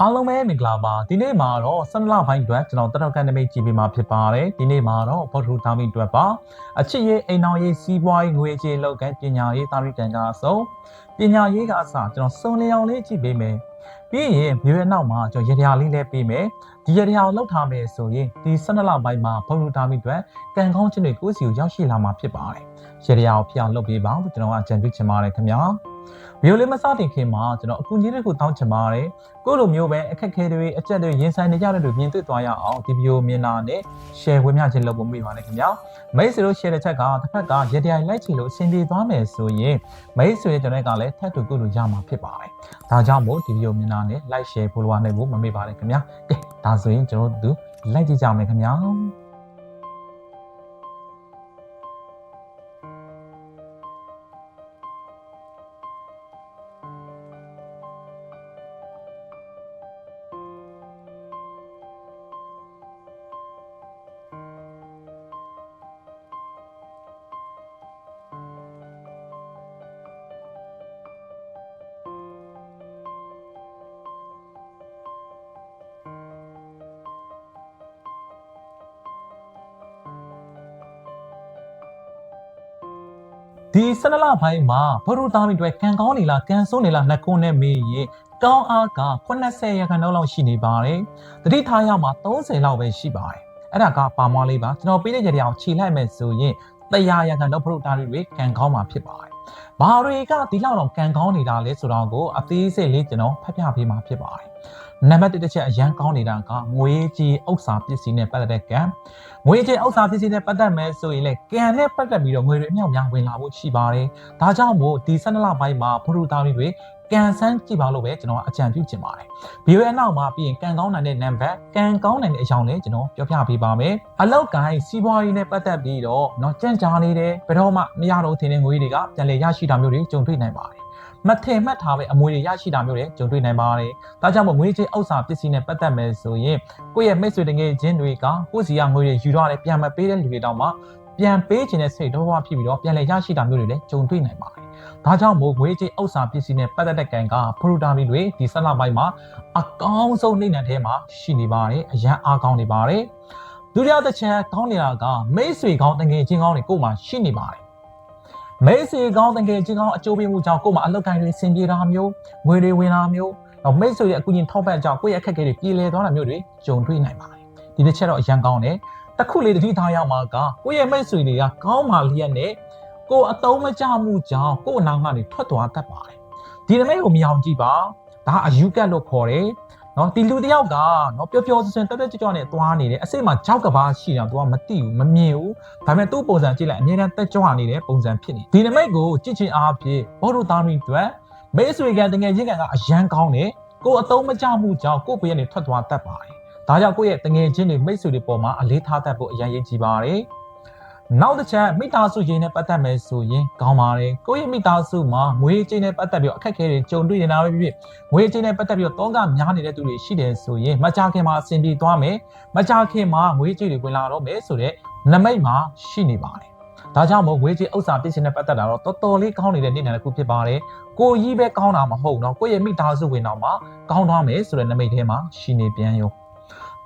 အားလုံးပဲမင်္ဂလာပါဒီနေ့မှာတော့ဆန္ဒလပိုင်းအတွက်ကျွန်တော်တတော်ကန်နမိတ်ကြည့်ပေးမှာဖြစ်ပါတယ်ဒီနေ့မှာတော့ဘောထူသားမိအတွက်ပါအချစ်ရေးအိမ်တော်ရေးစီးပွားရေးငွေကြေးလောက်ကန်ပညာရေးတာရိကန်ကအစုံပညာရေးကအစကျွန်တော်စုံလျောင်လေးကြည့်ပေးမယ်ပြီးရင်မြို့ရဲ့နောက်မှာကျွန်တော်ရရလေးလည်းပေးမယ်ဒီရရလောက်ထားမယ်ဆိုရင်ဒီဆန္ဒလပိုင်းမှာဘောထူသားမိအတွက်ကံကောင်းခြင်းတွေကိုယ်စီကိုရောက်ရှိလာမှာဖြစ်ပါတယ်ရရကိုဖျောက်လုပ်ပေးပါဦးကျွန်တော်ကအကြံပြုချင်ပါတယ်ခင်ဗျာ ဗီဒီယိုလေးမစတင်ခင်မှာကျွန်တော်အကူအညီတွေကိုတောင်းချင်ပါတယ်ကိုလိုမျိုးပဲအခက်အခဲတွေအကြက်တွေရင်ဆိုင်နေကြတဲ့လူမြင်တွေ့သွားရအောင်ဒီဗီဒီယိုမြင်တာနဲ့ share ဝင်မြခြင်းလုပ်ဖို့မိပါတယ်ခင်ဗျာမိတ်ဆွေတို့ share တဲ့ချက်ကတစ်ဖက်ကရတရားလိုက်ချီလို့အဆင်ပြေသွားမယ်ဆိုရင်မိတ်ဆွေကျွန်တော်ကလည်းထပ်တူကုလို့ရမှာဖြစ်ပါတယ်ဒါကြောင့်မို့ဒီဗီဒီယိုမြင်တာနဲ့ like share follow နိုင်ဖို့မမေ့ပါနဲ့ခင်ဗျာကဲဒါဆိုရင်ကျွန်တော်တို့လိုက်ကြည့်ကြမယ်ခင်ဗျာ ဒီဆနလပိုင်းမှာဘရူသားမီတွေကံကောင်းနေလားကံဆိုးနေလားနှကုန်းနဲ့မေးရင်ကောင်းအားက80ရာခိုင်နှုန်းလောက်ရှိနေပါတယ်တတိထားရမှာ30လောက်ပဲရှိပါတယ်အဲ့ဒါကပါမွားလေးပါကျွန်တော်ပေးတဲ့ကြတဲ့အောင်ခြေလိုက်မယ်ဆိုရင်တရားရာခိုင်နှုန်းဘရူသားတွေကံကောင်းမှာဖြစ်ပါတယ်ဘာတွေကဒီလောက်တော့ကံကောင်းနေတာလဲဆိုတော့ကိုအသေးစိတ်လေးကျွန်တော်ဖတ်ပြပေးမှာဖြစ်ပါတယ် နံပါတ်1တစ်ချက်အရန်ကောင်းနေတာကငွေကြီးဥစ္စာပစ္စည်းနဲ့ပတ်သက်တဲ့ကံငွေကြီးဥစ္စာပစ္စည်းနဲ့ပတ်သက်မယ်ဆိုရင်လည်းကံနဲ့ပတ်သက်ပြီးတော့ငွေတွေအမြောက်များဝင်လာဖို့ရှိပါတယ်။ဒါကြောင့်မို့ဒီ12လပိုင်းမှာဘုရုသားတွေကံစမ်းကြည့်ပါလို့ပဲကျွန်တော်အကြံပြုချင်ပါတယ်။ဗီဒီယိုရဲ့နောက်မှာပြီးရင်ကံကောင်းနိုင်တဲ့နံပါတ်ကံကောင်းနိုင်တဲ့အကြောင်းလည်းကျွန်တော်ပြောပြပေးပါမယ်။အလောက်ကိုင်းစီးပွားရေးနဲ့ပတ်သက်ပြီးတော့เนาะကြံ့ကြာနေတယ်ဘယ်တော့မှမရတော့ထင်တဲ့ငွေတွေကပြန်လည်ရရှိတာမျိုးတွေကြုံတွေ့နိုင်ပါတယ်။ မထင်မှတ်ထားပဲအမွေတွေရရှိတာမျိုးတွေကြုံတွေ့နိုင်ပါတယ်။ဒါကြောင့်မို့ငွေကြေးဥစ္စာပစ္စည်းနဲ့ပတ်သက်မယ်ဆိုရင်ကိုယ့်ရဲ့မိတ်ဆွေတငယ်ချင်းတွေကကိုယ့်စီကငွေတွေယူရတယ်ပြန်မပေးတဲ့လူတွေတောင်မှပြန်ပေးခြင်းနဲ့စိတ်တော့ဝဖြစ်ပြီးတော့ပြန်လည်ရရှိတာမျိုးတွေလည်းကြုံတွေ့နိုင်ပါတယ်။ဒါကြောင့်မို့ငွေကြေးဥစ္စာပစ္စည်းနဲ့ပတ်သက်တဲ့ကံကဖရူတာမီတွေဒီဆက်လပိုင်းမှာအကောင်းဆုံးနေနံထဲမှာရှိနေပါတယ်။အရန်အားကောင်းနေပါတယ်။ဒုတိယတစ်ချက်ကောင်းနေတာကမိတ်ဆွေကောင်းတငယ်ချင်းကောင်းတွေကိုယ်မှာရှိနေပါတယ်။ မိတ်ဆွေကောင်းတငယ်ချင်းကောင်းအကျိုးပေးမှုကြောင့်ကိုယ်မှာအလောက်ကိုင်းတွေဆင်ပြေတာမျိုးငွေတွေဝင်တာမျိုးတော့မိတ်ဆွေရဲ့အကူအညီထောက်ပံ့ကြောင့်ကိုယ့်ရဲ့အခက်အခဲတွေပြည်လည်သွားတာမျိုးတွေကြုံတွေ့နိုင်ပါတယ်။ဒီတစ်ချက်တော့အရန်ကောင်းတယ်။တစ်ခုလေးတတိထားရမှာကကိုယ့်ရဲ့မိတ်ဆွေတွေကကောင်းမှလျက်နဲ့ကိုယ်အတုံးမကြမှုကြောင့်ကိုယ်အနောက်ကနေထွက်သွားတတ်ပါတယ်။ဒီနမိတ်ကိုမအောင်ကြည့်ပါ။ဒါအယူကတ်လို့ခေါ်တယ်။ နော်ဒီလူတယောက်ကနော်ပျော်ပျော်စင်တက်တက်ကြွကြွနဲ့သွားနေတယ်အစိတ်မှာကြောက်ကဘာရှိတာ तू ကမသိဘူးမမြင်ဘူးဒါပေမဲ့သူ့ပုံစံကြည့်လိုက်အမြဲတမ်းတက်ကြွနေတဲ့ပုံစံဖြစ်နေဒီနမိတ်ကိုကြည့်ချင်အားဖြင့်ဘောဓုသားမီတွေမိတ်ဆွေကတကယ်ချင်းကန်ကအရန်ကောင်းတယ်ကိုယ်အတုံးမကြမှုကြောင့်ကိုယ်ဘေးကနေထွက်သွားတတ်ပါတယ်ဒါကြောင့်ကိုယ့်ရဲ့တငယ်ချင်းတွေမိတ်ဆွေတွေပေါ်မှာအလေးထားတတ်ဖို့အရင်ရေးကြည့်ပါတယ် နောက်တစ်ချက်မိသားစုရင်းနဲ့ပတ်သက်မယ်ဆိုရင်ကောင်းပါတယ်ကိုယ့်ရဲ့မိသားစုမှာငွေကြေးနဲ့ပတ်သက်ပြီးအခက်အခဲတွေကြုံတွေ့နေတာပဲဖြစ်ဖြစ်ငွေကြေးနဲ့ပတ်သက်ပြီးတော့တောင်းကများနေတဲ့သူတွေရှိတယ်ဆိုရင်မကြခင်မှာအဆင်ပြေသွားမယ်မကြခင်မှာငွေကြေးတွေဝင်လာတော့မယ်ဆိုတော့နမိတ်မှာရှိနေပါတယ်ဒါကြောင့်မို့ငွေကြေးဥစ္စာပစ္စည်းနဲ့ပတ်သက်တာတော့တော်တော်လေးကောင်းနေတဲ့နေ့နံတစ်ခုဖြစ်ပါတယ်ကိုကြီးပဲကောင်းတာမဟုတ်တော့ကိုယ့်ရဲ့မိသားစုဝင်တော်မှာကောင်းသွားမယ်ဆိုတဲ့နမိတ်ထဲမှာရှိနေပြန်ရော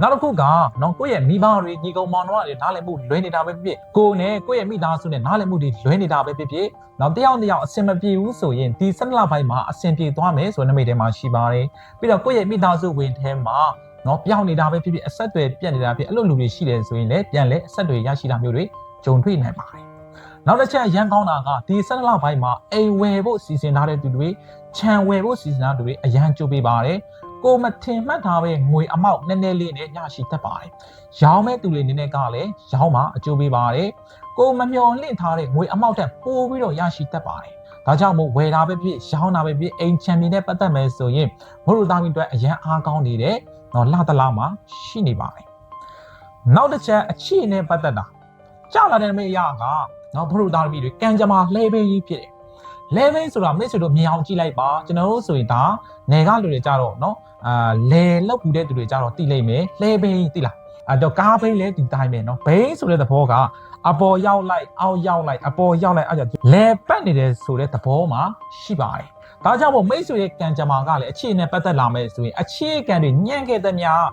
နောက်တစ်ခုကနော်ကိုယ့်ရဲ့မိဘတွေညီကောင်မောင်နှမတွေနားလည်မှုလွဲနေတာပဲဖြစ်ဖြစ်ကိုယ်နဲ့ကိုယ့်ရဲ့မိသားစုနဲ့နားလည်မှုတွေလွဲနေတာပဲဖြစ်ဖြစ်နောက်တယောက်တစ်ယောက်အဆင်မပြေဘူးဆိုရင်ဒီဆက်လပိုင်းမှာအဆင်ပြေသွားမယ်ဆိုတဲ့နမိတ်ထဲမှာရှိပါတယ်ပြီးတော့ကိုယ့်ရဲ့မိသားစုဝင်ထဲမှာနော်ပြောင်းနေတာပဲဖြစ်ဖြစ်အဆက်တွေပြတ်နေတာဖြစ်အဲ့လိုလူတွေရှိတယ်ဆိုရင်လည်းပြန်လဲအဆက်တွေရရှိတာမျိုးတွေကြုံတွေ့နိုင်ပါတယ်နောက်တစ်ချက်ရန်ကောင်းတာကဒီဆက်လပိုင်းမှာအိမ်ဝယ်ဖို့စီစဉ်ထားတဲ့သူတွေခြံဝယ်ဖို့စီစဉ်ထားတဲ့သူတွေအရန်ကြိုးပေးပါတယ် ကိုမထင်မှတ်ထားပဲငွေအမောက်နည်းနည်းလေးနဲ့ရရှိတတ်ပါတယ်။ရောင်းမဲ့သူတွေနည်းနည်းကလည်းရောင်းမှာအကျိုးပေးပါတယ်။ကိုမမျော်လင့်ထားတဲ့ငွေအမောက်တက်ပိုပြီးတော့ရရှိတတ်ပါတယ်။ဒါကြောင့်မို့ဝယ်တာပဲဖြစ်ရောင်းတာပဲဖြစ်အိမ်ချန်ပီယံနဲ့ပတ်သက်မယ်ဆိုရင်ဘို့လိုသားမီအတွက်အရန်အားကောင်းနေတဲ့တော့လာတလားမှာရှိနေပါတယ်။နောက်တစ်ချက်အချစ်နဲ့ပတ်သက်တာကြာလာတဲ့မေးရကနော်ဘို့လိုသားမီတွေကံကြမ္မာလှဲပေးကြီးဖြစ်တယ်။ level ဆိုတာမိတ်ဆွေတို့မြင်အောင်ကြည့်လိုက်ပါကျွန်တော်တို့ဆိုရင်ဒါနယ်ကလူတွေကြတော့เนาะ အာလဲလောက်ပူတဲ့သူတွေကြတော့တိလိုက်မယ်လဲဘိန်းတိလားအဲ့တော့ကားဘိန်းလဲဒီတိုင်းပဲเนาะဘိန်းဆိုတဲ့သဘောကအပေါ်ရောက်လိုက်အောက်ရောက်လိုက်အပေါ်ရောက်လိုက်အဲ့ကြောင့်လဲပတ်နေတဲ့ဆိုတဲ့သဘောမှာရှိပါတယ် ဒါကြောင့်မို့မိတ်ဆွေရဲ့ကံကြမ္မာကလည်းအခြေအနေပတ်သက်လာမယ်ဆိုရင်အခြေခံတွေညံ့ခဲ့တဲ့များ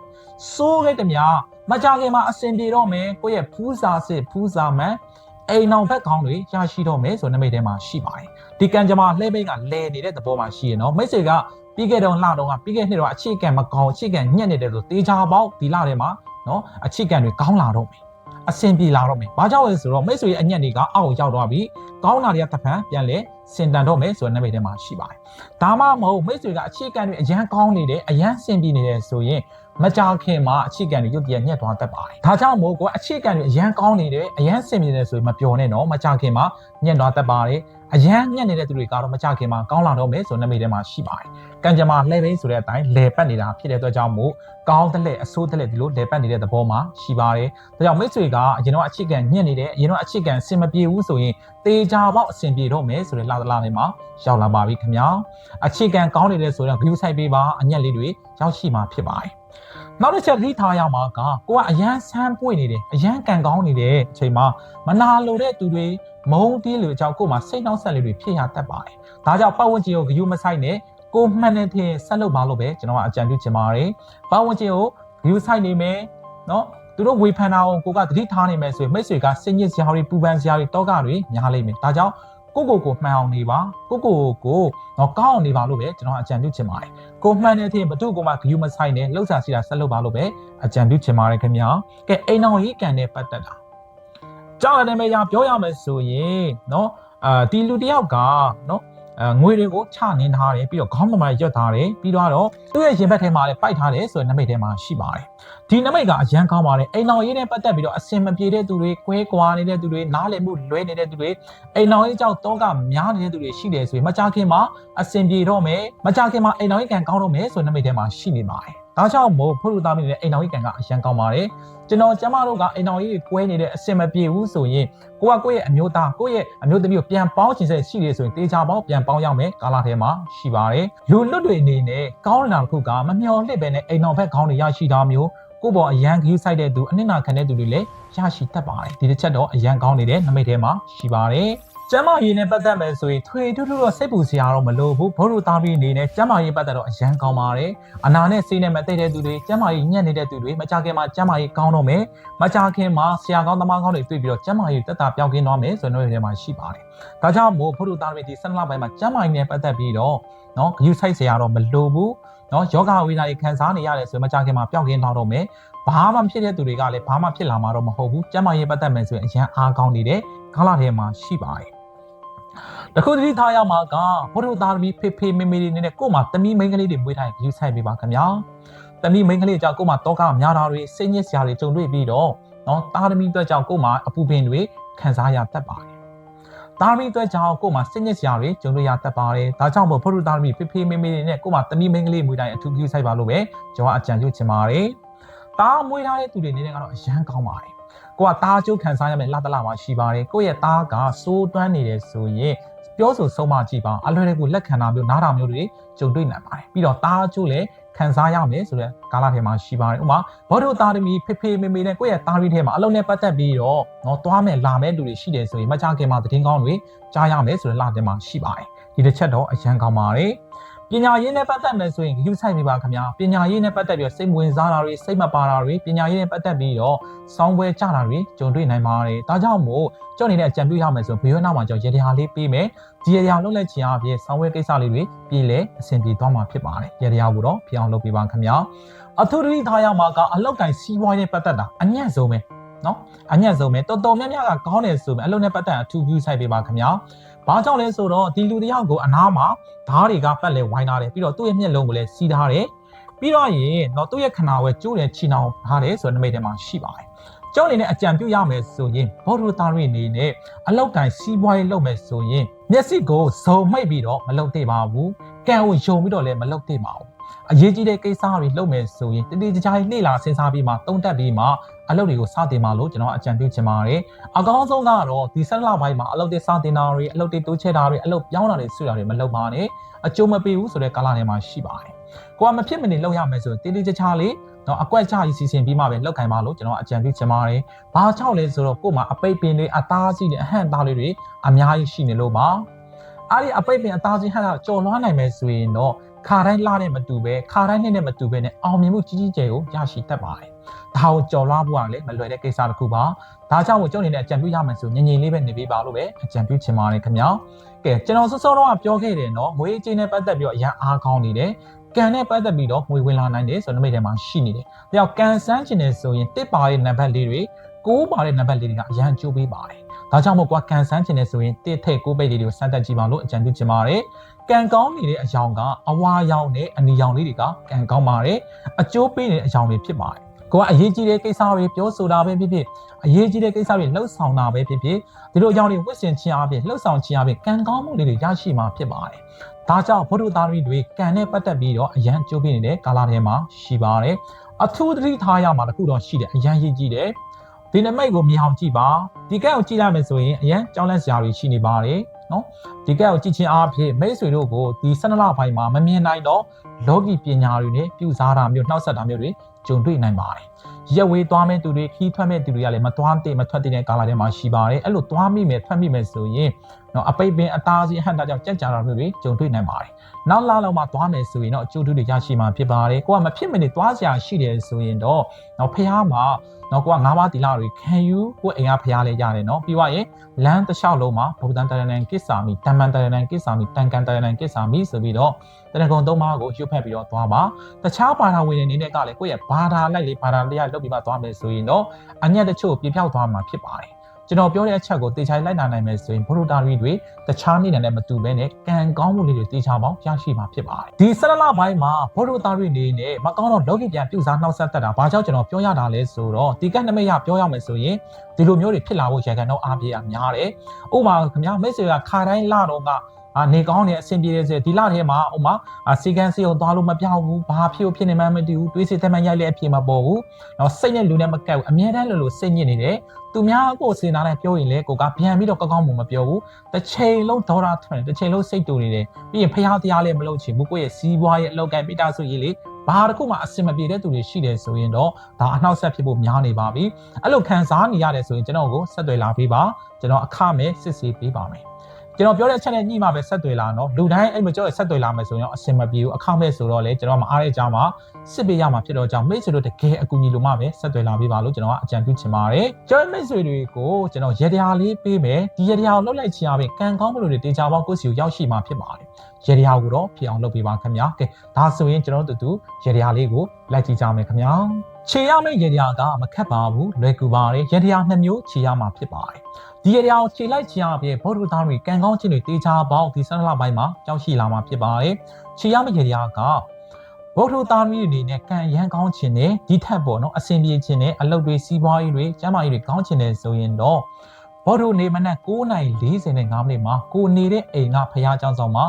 စိုးခဲ့တဲ့များမကြခင်မှာအစင်ပြေတော့မယ်ကိုယ့်ရဲ့ဖူးစာစစ်ဖူးစာမှန်အိမ်အောင်ဘက်ကောင်းတွေရရှိတော့မယ်ဆိုတဲ့နမိတ်ထဲမှာရှိပါတယ်ဒီကံကြမ္မာလှည့်ပိတ်ကလဲနေတဲ့သဘောမှာရှိရနော်မိတ်ဆွေက ပြီးခဲ့တော့လတော့ကပြီးခဲ့နှစ်တော့အခြေခံမကောင်းအခြေခံညံ့နေတယ်လို့တေချာပေါက်ဒီလထဲမှာနော်အခြေခံတွေကောင်းလာတော့မယ်အဆင်ပြေလာတော့မယ်။ဘာကြောင့်လဲဆိုတော့မိတ်ဆွေရဲ့အညက်တွေကအောက်ကိုရောက်သွားပြီ။ကောင်းလာတွေကတစ်ဖန်ပြန်လဲစင်တန်တော့မယ်ဆိုတဲ့နမိတ်ထဲမှာရှိပါတယ်။ဒါမှမဟုတ်မိတ်ဆွေကအခြေခံတွေအရန်ကောင်းနေတယ်အရန်စင်ပြေနေတယ်ဆိုရင် မကြခင်မှာအခြေခံတွေရုပ်တရက်ညက်သွားတတ်ပါတယ်။ဒါကြောင့်မို့ကိုအခြေခံတွေအရန်ကောင်းနေတယ်အရန်စင်ပြေနေတယ်ဆိုရင်မပျော်နဲ့နော်မကြခင်မှာညက်သွားတတ်ပါတယ်။အရန်ညက်နေတဲ့သူတွေကတော့မကြခင်မှာကောင်းလာတော့မယ်ဆိုတဲ့နမိတ်ထဲမှာရှိပါတယ်။ကံကြမ္မာလှည့်ဘိန်းဆိုတဲ့အတိုင်းလဲပတ်နေတာဖြစ်တဲ့အတွက်ကြောင့်မို့ကောင်းတဲ့လက်အဆိုးတဲ့လက်ဒီလိုလဲပတ်နေတဲ့သဘောမှာရှိပါတယ်။ဒါကြောင့်မိတ်ဆွေကအရင်တော့အခြေခံညက်နေတယ်အရင်တော့အခြေခံစင်မပြေဘူးဆိုရင်တေချာပေါက်အဆင်ပြေတော့မယ်ဆိုတဲ့လာသလားတွေမှာရောက်လာပါပြီခင်ဗျာအခြေခံကောင်းနေတယ်ဆိုတော့ view site ပေးပါအညက်လေးတွေရောက်ရှိမှာဖြစ်ပါတယ် နောက်တစ်ချက်သတိထားရမှာကကိုကအရန်ဆန်းပွင့်နေတယ်အရန်ကန်ကောင်းနေတဲ့အချိန်မှာမနာလိုတဲ့သူတွေမုန်းတီးလို့အကြောင်းကိုမှစိတ်နှောက်ဆက်လေးတွေဖြစ်ရတတ်ပါတယ်ဒါကြောင့်ပတ်ဝန်းကျင်ကို view မဆိုင်နဲ့ကိုမှန်တဲ့ထင်ဆက်လုပ်ပါလို့ပဲကျွန်တော်ကအကြံပြုချင်ပါတယ်ပတ်ဝန်းကျင်ကို view site နေမယ်နော်သူတို့ဝေဖန်တာကိုကိုကသတိထားနိုင်မယ်ဆိုရင်မိတ်ဆွေကစင်ညစ်စရာတွေပူပန်စရာတွေတောကတွေများလိမ့်မယ်ဒါကြောင့် ကိုကိုကိုမှန်အောင်နေပါကိုကိုကိုတော့ကောင်းအောင်နေပါလို့ပဲကျွန်တော်အကြံပြုချင်ပါတယ်ကိုမှန်တဲ့ထင်ဘသူ့ကိုမှဂယူမဆိုင်နဲ့လှုပ်ရှားစီတာဆက်လုပ်ပါလို့ပဲအကြံပြုချင်ပါတယ်ခင်ဗျာကဲအိမ်အောင်ရေးကန်နဲ့ပတ်သက်တာကြောက်ရတဲ့မေယာပြောရမယ်ဆိုရင်เนาะအာဒီလူတယောက်ကเนาะ အဲငွေတွေကိုချနင်းထားတယ်ပြီးတော့ခေါင်းပေါ်မှာရွက်ထားတယ်ပြီးတော့သူ့ရဲ့ရင်ဘတ်ထဲမှာလည်းပိုက်ထားတယ်ဆိုတဲ့နမိတ်ထဲမှာရှိပါတယ်ဒီနမိတ်ကအရန်ကောင်းပါတယ်အိမ်တော်ရေးနဲ့ပတ်သက်ပြီးတော့အစင်မပြေတဲ့သူတွေကွဲကွာနေတဲ့သူတွေနားလည်မှုလွဲနေတဲ့သူတွေအိမ်တော်ရေးကြောင့်တောကများနေတဲ့သူတွေရှိတယ်ဆိုရင်မကြခင်မှာအစင်ပြေတော့မယ်မကြခင်မှာအိမ်တော်ရေးကံကောင်းတော့မယ်ဆိုတဲ့နမိတ်ထဲမှာရှိနေပါတယ် ဒါကြောင့်မို့ဖို့လူသားမင်းနဲ့အိမ်တော်ကြီးကံကအရန်ကောင်းပါတယ်ကျွန်တော်ကျမတို့ကအိမ်တော်ကြီးကွဲနေတဲ့အစင်မပြေဘူးဆိုရင်ကိုကကိုယ့်ရဲ့အမျိုးသားကိုယ့်ရဲ့အမျိုးသမီးကိုပြန်ပေါင်းချင်တဲ့ရှိတယ်ဆိုရင်တေချာပေါင်းပြန်ပေါင်းရမယ်ကာလာထဲမှာရှိပါတယ်လူလွတ်တွေအနေနဲ့ကောင်းလာတစ်ခုကမမျော်လင့်ပဲနဲ့အိမ်တော်ဘက်ခေါင်းတွေရရှိတာမျိုးကိုပေါ်အရန်ခယူးဆိုင်တဲ့သူအနစ်နာခံတဲ့သူတွေလည်းရရှိတတ်ပါတယ်ဒီတစ်ချက်တော့အရန်ကောင်းနေတဲ့နမိတ်ထဲမှာရှိပါတယ် ကျမ်းမာရေးနဲ့ပတ်သက်မယ်ဆိုရင်ထွေထူးထူးတော့စိတ်ပူစရာတော့မလိုဘူးဘုရုသားပြီးအနေနဲ့ကျမ်းမာရေးပတ်သက်တော့အရန်ကောင်းပါတယ်အနာနဲ့စိတ်နဲ့မသိတဲ့သူတွေကျမ်းမာရေးညံ့နေတဲ့သူတွေမကြခင်မှာကျမ်းမာရေးကောင်းတော့မယ်မကြခင်မှာဆရာကောင်းသမားကောင်းတွေတွေ့ပြီးတော့ကျမ်းမာရေးတက်တာပြောင်းကင်းသွားမယ်ဆိုတော့ဒီထဲမှာရှိပါတယ်ဒါကြောင့်မို့ဘုရုသားပြီးဒီဆန္ဒပိုင်းမှာကျမ်းမာရေးနဲ့ပတ်သက်ပြီးတော့နော်ဂရုစိုက်စရာတော့မလိုဘူးနော်ယောဂဝိနာတွေခံစားနေရတယ်ဆိုရင်မကြခင်မှာပြောင်းကင်းသွားတော့မယ်ဘာမှဖြစ်တဲ့သူတွေကလည်းဘာမှဖြစ်လာမှာတော့မဟုတ်ဘူးကျမ်းမာရေးပတ်သက်မယ်ဆိုရင်အရန်အားကောင်းနေတဲ့ခလာထဲမှာရှိပါတယ် တခုတည်းထားရမှာကဘုရုသားသမီးဖေဖေမေမေတွေနဲ့ကို့မှာသမီးမိန်းကလေးတွေမွေးထားရင်ယူဆိုင်ပေးပါခင်ဗျာသမီးမိန်းကလေးကြောင့်ကို့မှာတောကများတာတွေစိတ်ညစ်စရာတွေကြုံတွေ့ပြီးတော့နော်သားသမီးအတွက်ကြောင့်ကို့မှာအပူပင်တွေခံစားရတတ်ပါတယ်သားသမီးအတွက်ကြောင့်ကို့မှာစိတ်ညစ်စရာတွေကြုံတွေ့ရတတ်ပါတယ်ဒါကြောင့်မို့ဘုရုသားသမီးဖေဖေမေမေတွေနဲ့ကို့မှာသမီးမိန်းကလေးမွေးတိုင်းအထူးယူဆိုင်ပါလို့ပဲကျွန်တော်အကြံပြုချင်ပါတယ်သားမွေးထားတဲ့သူတွေနေနဲ့ကတော့အရန်ကောင်းပါတယ် ကိုကသားကျုပ်ခံစားရမယ်လာတလာမှာရှိပါတယ်ကိုယ့်ရဲ့သားကစိုးတွန်းနေတယ်ဆိုရင်ပြောဆိုဆုံးမကြည့်ပါအလွယ်တကူလက်ခံတာမျိုးနားတာမျိုးတွေကြုံတွေ့နိုင်ပါတယ်ပြီးတော့သားကျိုးလည်းခံစားရမယ်ဆိုတဲ့ကာလထဲမှာရှိပါတယ်ဥပမာဘောဒိုသားသမီးဖေဖေမေမေနဲ့ကိုယ့်ရဲ့သားရီထဲမှာအလုံးနဲ့ပတ်သက်ပြီးတော့နော်သွားမယ်လာမယ်လူတွေရှိတယ်ဆိုရင်မကြခင်မှာသတင်းကောင်းတွေကြားရမယ်ဆိုတဲ့လထဲမှာရှိပါတယ်ဒီတစ်ချက်တော့အရန်ကောင်းပါတယ် ပညာရေးနဲ့ပတ်သက်မယ်ဆိုရင်ယူဆိုင်ပြပါခင်ဗျာပညာရေးနဲ့ပတ်သက်ပြီးစိတ်ဝင်စားတာတွေစိတ်မပါတာတွေပညာရေးနဲ့ပတ်သက်ပြီးတော့စောင်းပွဲကြတာတွေကြုံတွေ့နိုင်ပါတယ်ဒါကြောင့်မို့ကြောက်နေတဲ့အကြံပြုရမယ်ဆိုဘီယောနာမှာကြောင့်ရေတရားလေးပေးမယ်ဒီရေတရားလုံးလက်ချင်အပြင်စောင်းပွဲကိစ္စလေးတွေပြည်လဲအဆင်ပြေသွားမှာဖြစ်ပါတယ်ရေတရားကိုတော့ဖြစ်အောင်လုပ်ပေးပါခင်ဗျာအထူးသတိထားရမှာကအလောက်တိုင်စီးပွားရေးနဲ့ပတ်သက်တာအညံ့ဆုံးပဲနော်အညံ့ဆုံးပဲတော်တော်များများကကောင်းတယ်ဆိုပြီးအလုပ်နဲ့ပတ်သက်အထူးပြုဆိုင်ပေးပါခင်ဗျာ ဘာကြောင့်လဲဆိုတော့ဒီလူတယောက်ကိုအနားမှာဓားတွေကပတ်လဲဝိုင်းထားတယ်ပြီးတော့သူ့ရဲ့မျက်လုံးကိုလည်းစီးထားတယ်ပြီးတော့ရင်တော့သူ့ရဲ့ခနာဝဲကျိုးတယ်ချီနှောင်ထားတယ်ဆိုတဲ့နမိတ်ထဲမှာရှိပါတယ်ကျောင်းအနေနဲ့အကြံပြုရမယ်ဆိုရင်ဘောဒိုသားတွေအနေနဲ့အလောက်တိုင်းစီးပွားရေးလုပ်မယ်ဆိုရင်မျက်စိကိုဇုံမိတ်ပြီးတော့မလုပ်သေးပါဘူးကံကိုယုံပြီးတော့လည်းမလုပ်သေးပါဘူး အရေးကြီးတဲ့ကိစ္စတွေလုပ်မယ်ဆိုရင်တတိတခြားနှိလာစဉ်းစားပြီးမှတုံးတက်ပြီးမှအလုပ်တွေကိုစတင်ပါလို့ကျွန်တော်အကြံပြုချင်ပါတယ်အကောင်းဆုံးကတော့ဒီဆက်လပိုင်းမှာအလုပ်တွေစတင်တာတွေအလုပ်တွေတိုးချဲ့တာတွေအလုပ်ပြောင်းတာတွေဆွတာတွေမလုပ်ပါနဲ့အကျိုးမပေးဘူးဆိုတဲ့ကာလထဲမှာရှိပါတယ်ကိုကမဖြစ်မနေလုပ်ရမယ်ဆိုရင်တတိတခြားလေးတော့အကွက်ချရေးစီစဉ်ပြီးမှပဲလောက်ခိုင်ပါလို့ကျွန်တော်အကြံပြုချင်ပါတယ်။ဘာကြောင့်လဲဆိုတော့ကို့မှာအပိတ်ပင်တွေအသားစီးတွေအဟန့်သားလေးတွေအများကြီးရှိနေလို့ပါ။ အအားဒီအပိတ်ပင်အသားချင်းဟန်ကကြော်လွှားနိုင်မယ်ဆိုရင်တော့ခါတိုင်းလှတဲ့မတူပဲခါတိုင်းနှစ်နဲ့မတူပဲနဲ့အောင်မြင်မှုကြီးကြီးကျယ်ကိုရရှိတတ်ပါတယ်ဒါကိုကြော်လွှားဖို့ကလည်းမလွယ်တဲ့ကိစ္စတစ်ခုပါဒါကြောင့်မို့ကျုံနေတဲ့အကြံပြုရမယ်ဆိုငငိမ့်လေးပဲနေပေးပါလို့ပဲအကြံပြုချင်ပါတယ်ခင်ဗျာကဲကျွန်တော်စောစောတော့ပြောခဲ့တယ်နော်ငွေကြေးနဲ့ပတ်သက်ပြီးတော့အရန်အားကောင်းနေတယ်ကံနဲ့ပတ်သက်ပြီးတော့ငွေဝင်လာနိုင်တယ်ဆိုတော့နမိတ်ထဲမှာရှိနေတယ်။ဒါကြောင့်ကံစမ်းချင်တယ်ဆိုရင်တစ်ပါတဲ့နံပါတ်လေးတွေကိုးပါတဲ့နံပါတ်လေးတွေကအရန်ကျိုးပေးပါတယ်။ ဒါကြောင့်မို့ကွာကန်ဆန်းချင်တယ်ဆိုရင်တစ်ထိတ်ကိုးပိတ်လေးတွေကိုစမ်းသပ်ကြည့်ပါလို့အကြံပြုချင်ပါတယ်။ကံကောင်းနေတဲ့အယောင်ကအဝါရောင်နဲ့အနီရောင်လေးတွေကကံကောင်းပါတယ်။အကျိုးပေးနေတဲ့အယောင်တွေဖြစ်ပါတယ်။ကိုကအရေးကြီးတဲ့ကိစ္စတွေပြောဆိုတာပဲဖြစ်ဖြစ်အရေးကြီးတဲ့ကိစ္စတွေလှုပ်ဆောင်တာပဲဖြစ်ဖြစ်ဒီလိုအကြောင်းတွေဝတ်ဆင်ခြင်းအပြင်လှုပ်ဆောင်ခြင်းအပြင်ကံကောင်းမှုလေးတွေရရှိမှာဖြစ်ပါတယ်။ဒါကြောင့်ဘုဒ္ဓသားရီတွေကံနဲ့ပတ်သက်ပြီးတော့အရန်ကြိုးပေးနေတဲ့ကာလထဲမှာရှိပါတယ်။အထူးသတိထားရမှာတခုတော့ရှိတယ်အရန်ရေးကြည့်တယ်။ ဒီနမိတ်ကိုမြင်အောင်ကြည့်ပါ။ဒီကက်ကိုကြည့်လိုက်မယ်ဆိုရင်အရန်ကြောင်းလက်စရာတွေရှိနေပါတယ်နော်။ဒီကက်ကိုကြည့်ခြင်းအားဖြင့်မိတ်ဆွေတို့ကိုဒီ12လပိုင်းမှာမမြင်နိုင်တော့လောကီပညာတွေနဲ့ပြုစားတာမျိုးနှောက်ဆက်တာမျိုးတွေကြုံတွေ့နိုင်ပါတယ်။ ရက်ဝေးသွားမဲ့သူတွေခီးထွက်မဲ့သူတွေကလည်းမသွားတဲ့မထွက်တဲ့ကာလထဲမှာရှိပါတယ်။အဲ့လိုသွားမိမယ်ထွက်မိမယ်ဆိုရင်နော်အပိတ်ပင်အသားစီဟန်တာကြောင့်ကြက်ကြတာမျိုးတွေကြုံတွေ့နိုင်ပါတယ်။နောက်လာလောက်မှသွားမယ်ဆိုရင်တော့အကျိုးတူတွေရရှိမှာဖြစ်ပါတယ်။ကိုကမဖြစ်မနေသွားစရာရှိတယ်ဆိုရင်တော့နော်ဖះမှာနော်ကိုကငါးပါးတီလာတွေခံယူကိုအိမ်ကဖះလေးရတယ်နော်ပြီးွားရင်လမ်းတစ်လျှောက်လုံးမှာဘုဒ္ဓံတရဏံကိစ္ဆာမိတမ္မံတရဏံကိစ္ဆာမိတန်ကန်တရဏံကိစ္ဆာမိဆိုပြီးတော့တရဏဂုံသုံးပါးကိုရွတ်ဖက်ပြီးတော့သွားပါတခြားဘာသာဝင်တွေအနေနဲ့ကလည်းကိုယ့်ရဲ့ဘာသာလိုက်လေးဘာသာလေးရလုပ်ပြီးမှသွားမယ်ဆိုရင်တော့အညက်တချို့ပြပြောက်သွားမှာဖြစ်ပါတယ်ကျွန်တော်ပြောတဲ့အချက်ကိုတေချာလိုက်နာနိုင်မယ်ဆိုရင်ဘုရတာရီတွေတခြားနေနဲ့မတူဘဲနဲ့ကံကောင်းမှုလေးတွေတေချာပေါင်းရရှိမှာဖြစ်ပါတယ်ဒီဆလလပိုင်းမှာဘုရတာရီနေနဲ့မကောင်းတော့လောကီပြန်ပြုစားနှောက်ဆက်တတ်တာဘာကြောင့်ကျွန်တော်ပြောရတာလဲဆိုတော့ဒီကနမိတ်ရပြောရမယ်ဆိုရင်ဒီလိုမျိုးတွေဖြစ်လာဖို့ရန်ကန်တော့အားပြေးအများတယ်ဥပမာခင်ဗျာမိတ်ဆွေကခါတိုင်းလာတော့က အာနေကောင်းနေအဆင်ပြေတယ်ဆိုဒီလထဲမှာဥမာစီကန်စီကိုသွားလို့မပြောက်ဘူးဘာဖြစ်ဖြစ်နေမှမသိဘူးတွေးစီသက်မှရိုက်လဲအပြေမပေါ်ဘူးတော့စိတ်နဲ့လူနဲ့မကက်ဘူးအမြဲတမ်းလိုလိုစိတ်ညစ်နေတယ်သူများကိုစင်သားနဲ့ပြောရင်လေကိုကပြန်ပြီးတော့ကောက်ကောက်မှမပြောဘူးတစ်ချိန်လုံးဒေါ်လာထွက်တစ်ချိန်လုံးစိတ်တူနေတယ်ပြီးရင်ဖျားတရားလည်းမလုပ်ချင်ဘူးကိုယ့်ရဲ့စီးပွားရဲ့အလောက်ကန်ပိတာဆိုရင်လေဘာတစ်ခုမှအဆင်မပြေတဲ့သူတွေရှိတယ်ဆိုရင်တော့ဒါအနှောက်အယှက်ဖြစ်ဖို့များနေပါပြီအဲ့လိုခံစားနေရတယ်ဆိုရင်ကျွန်တော်ကိုဆက်သွယ်လာပေးပါကျွန်တော်အခမဲ့စစ်ဆေးပေးပါမယ် ကျွန်တော်ပြောတဲ့အချက်နဲ့ညှိမှပဲဆက်သွယ်လာနော်လူတိုင်းအဲ့မကြောက်ဆက်သွယ်လာမယ်ဆိုရင်အဆင်မပြေဘူးအခမဲ့ဆိုတော့လေကျွန်တော်မအားတဲ့အကြောင်းမှာစစ်ပေးရမှာဖြစ်တော့ကြောင့်မိတ်ဆွေတို့တကယ်အကူအညီလိုမှပဲဆက်သွယ်လာပေးပါလို့ကျွန်တော်ကအကြံပြုချင်ပါတယ်ကျွန်တော်မိတ်ဆွေတွေကိုကျွန်တော်ရေတရားလေးပေးမယ်ဒီရေတရားကိုလှုပ်လိုက်ချင်ရပြီကံကောင်းမလို့တွေတေချာပေါင်းကိုယ့်စီကိုရောက်ရှိမှာဖြစ်ပါတယ်ရေတရားကိုတော့ဖြစ်အောင်လုပ်ပေးပါခင်ဗျာကဲဒါဆိုရင်ကျွန်တော်တို့တူရေတရားလေးကိုလိုက်ကြည့်ကြမယ်ခင်ဗျာ ခြေရမယ့်ရေတရားကမခက်ပါဘူးလွယ်ကူပါတယ်ရေတရားနှစ်မျိုးခြေရမှာဖြစ်ပါတယ်ဒီအရာကိုခြေလိုက်ချင်အပြင်ဘောဓုသားတွေကံကောင်းခြင်းတွေတေချာပေါင်းဒီဆန္ဒလပိုင်းမှာကြောက်ရှိလာမှာဖြစ်ပါတယ်။ခြေရမယ့်အရာကဘောဓုသားတွေအနေနဲ့ကံရန်ကောင်းခြင်းနဲ့ဒီထက်ပေါ့နော်အဆင်ပြေခြင်းနဲ့အလုပ်တွေစီးပွားရေးတွေကျန်းမာရေးတွေကောင်းခြင်းနဲ့ဆိုရင်တော့ဘောဓုနေမနက်9:45မိနစ်မှာကိုနေတဲ့အိမ်ကဖရားကျောင်းဆောင်မှာ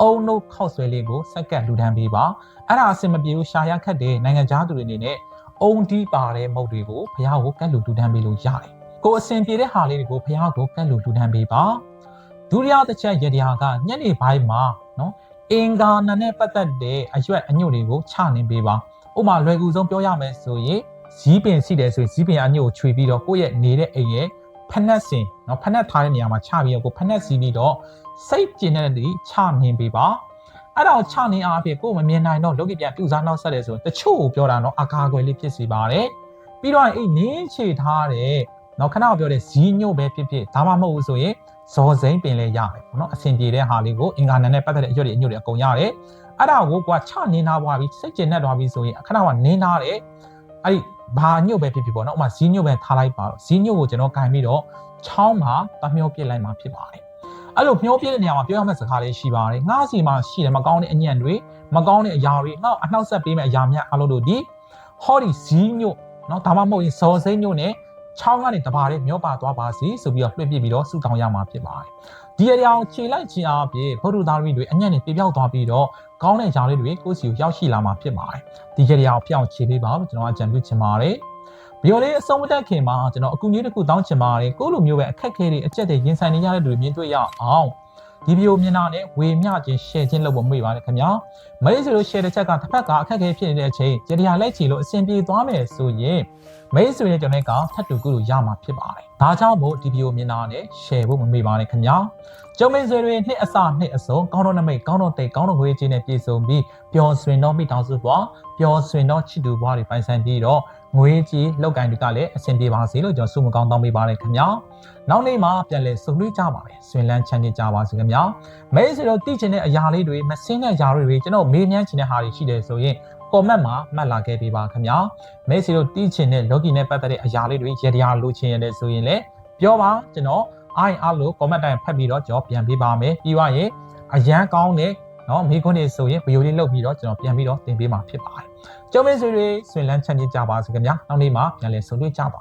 အုံတို့ခောက်ဆွဲလေးကိုစက္ကန့်လူဒန်းပေးပါအဲ့ဒါအဆင်မပြေဘူးရှာရခတ်တဲ့နိုင်ငံသားသူတွေအနေနဲ့ အုံဒီပါတဲ့မုတ်တွေကိုဖရားကိုကတ်လူလူဒန်းပေးလို့ရတယ်ကိုအစဉ်ပြေတဲ့ဟာလေးတွေကိုဖះကိုကန့်လူထူထမ်းပေးပါဒုတိယတစ်ချက်ရတရားကညနေပိုင်းမှာနော်အင်္ဂါနနဲ့ပတ်သက်တဲ့အရွက်အညွတ်တွေကိုချနေပေးပါဥပမာလွယ်ကူဆုံးပြောရမယ်ဆိုရင်ဇီးပင်ရှိတယ်ဆိုရင်ဇီးပင်အညွတ်ကိုခြွေပြီးတော့ကိုယ့်ရဲ့နေတဲ့အိမ်ရဲ့ဖက်နှက်စင်နော်ဖက်နှက်ထားတဲ့နေရာမှာချပြီးတော့ကိုဖက်နှက်စီးပြီးတော့စိတ်ကျင်တဲ့တည်းချမြင်ပေးပါ အဲ့ဒါကိုချနေအားဖြင့်ကိုယ်မမြင်နိုင်တော့လောကီပြန်ပြူစားနောက်ဆက်တယ်ဆိုရင်တချို့ကိုပြောတာနော်အကာအကွယ်လေးဖြစ်စီပါတယ်ပြီးတော့အဲ့နင်းချေထားတဲ့နော်ခဏပြောတဲ့ဇီးညို့ပဲဖြစ်ဖြစ်ဒါမှမဟုတ်ဘူးဆိုရင်ဇော်စိမ့်ပင်လည်းရတယ်ပေါ့နော်အဆင်ပြေတဲ့ဟာလေးကိုအင်္ဂါနံနဲ့ပတ်သက်တဲ့အရွက်တွေအညွတ်တွေအကုန်ရတယ်အဲ့ဒါကိုကွာချနင်းသားသွားပြီးစိတ်ကျဉ်နဲ့သွားပြီးဆိုရင်ခဏကနင်းသားတယ်အဲ့ဒီဘာညို့ပဲဖြစ်ဖြစ်ပေါ့နော်ဥမာဇီးညို့ပဲထားလိုက်ပါတော့ဇီးညို့ကိုကျွန်တော်ကင်ပြီးတော့ချောင်းမှာတမျောပြစ်လိုက်မှာဖြစ်ပါတယ် အဲ့လိုမျောပြစ်တဲ့နေရာမှာပြောရမယ့်စကားလေးရှိပါတယ်ငါးစီမှာရှိတယ်မကောင်းတဲ့အညံ့တွေမကောင်းတဲ့အရာတွေငါ့အနှောက်ဆက်ပေးမယ့်အရာများအလုပ်တို့ဒီဟောဒီဇီးညို့နော်ဒါမှမဟုတ်ရင်ဇော်စိမ့်ညို့နဲ့ချောင်းကနေတပါးလေးမျောပါသွားပါစီဆိုပြီးတော့လွှင့်ပြပြီးတော့စုတောင်းရမှာဖြစ်ပါတယ်ဒီအရာကိုခြေလိုက်ခြင်းအပြင်ဘုဒ္ဓသားရီတွေအညံ့နဲ့ပြပြောက်သွားပြီးတော့ကောင်းတဲ့ຢာလေးတွေကိုယ့်စီကိုရောက်ရှိလာမှာဖြစ်ပါတယ်ဒီကြရာကိုပြောင်းခြေပေးပါလို့ကျွန်တော်အကြံပြုချင်ပါတယ် ဗီယိုလေးအဆုံးမတက်ခင်မှာကျွန်တော်အကူအညီတစ်ခုတောင်းချင်ပါတယ်ကိုလိုမျိုးပဲအခက်ခဲတွေအကျက်တွေရင်ဆိုင်နေရတဲ့လူတွေမြင်တွေ့ရအောင်ဒီဗီဒီယိုမျက်နှာနဲ့ဝေမျှခြင်း share ခြင်းလုပ်ဖို့မေ့ပါတယ်ခင်ဗျာမိတ်ဆွေတို့ share တစ်ချက်ကတစ်ဖက်ကအခက်အခဲဖြစ်နေတဲ့အချိန်ကြတရားလက်ချီလို့အဆင်ပြေသွားမယ်ဆိုရင်မိတ်ဆွေနဲ့ကျွန်တော်ကထပ်တူကူလို့ရမှာဖြစ်ပါတယ်ဒါကြောင့်မို့ဒီဗီဒီယိုမျက်နှာနဲ့ share ဖို့မမေ့ပါနဲ့ခင်ဗျာကျုံမင်းဆွေတွေနှစ်အစနှစ်အစုံကောင်းတော့နမိတ်ကောင်းတော့တိတ်ကောင်းတော့ငွေချင်းနဲ့ပြည့်စုံပြီးပျော်ရွှင်တော့မိတောင်စုပွားပျော်ရွှင်တော့ချစ်သူပွားတွေပိုင်ဆိုင်ပြီးတော့ ငွေကြီးလောက်ကင်တွေကလည်းအဆင်ပြေပါစေလို့ကျွန်တော်ဆုမကောင်းတောင်းပေးပါတယ်ခင်ဗျာနောက်နေ့မှာပြန်လည်ဆုံတွေ့ကြပါမယ်ဆွေလန်းချမ်းမြေ့ကြပါစေခင်ဗျာမိတ်ဆွေတို့သိချင်တဲ့အရာလေးတွေမစင်းတဲ့အရာတွေကျွန်တော်မေးမြန်းချင်တဲ့ဟာတွေရှိတယ်ဆိုရင် comment မှာမှတ်လာခဲ့ပေးပါခင်ဗျာမိတ်ဆွေတို့သိချင်တဲ့ login နဲ့ပတ်သက်တဲ့အရာလေးတွေရတရားလိုချင်ရတယ်ဆိုရင်လည်းပြောပါကျွန်တော်အားအားလို့ comment တိုင်းဖတ်ပြီးတော့ကျွန်တော်ပြန်ပေးပါမယ်ပြီးသွားရင်အရန်ကောင်းတဲ့เนาะမိခွန်းတွေဆိုရင်ဗီဒီယိုလေးလုပ်ပြီးတော့ကျွန်တော်ပြန်ပြီးတော့တင်ပေးမှာဖြစ်ပါတယ် ကျုံးမင်းဆွေတွေဆွေလန်းချမ်းမြေ့ကြပါစေခင်ဗျာနောက်နေ့မှာပြန်လည်ဆုံတွေ့ကြပါ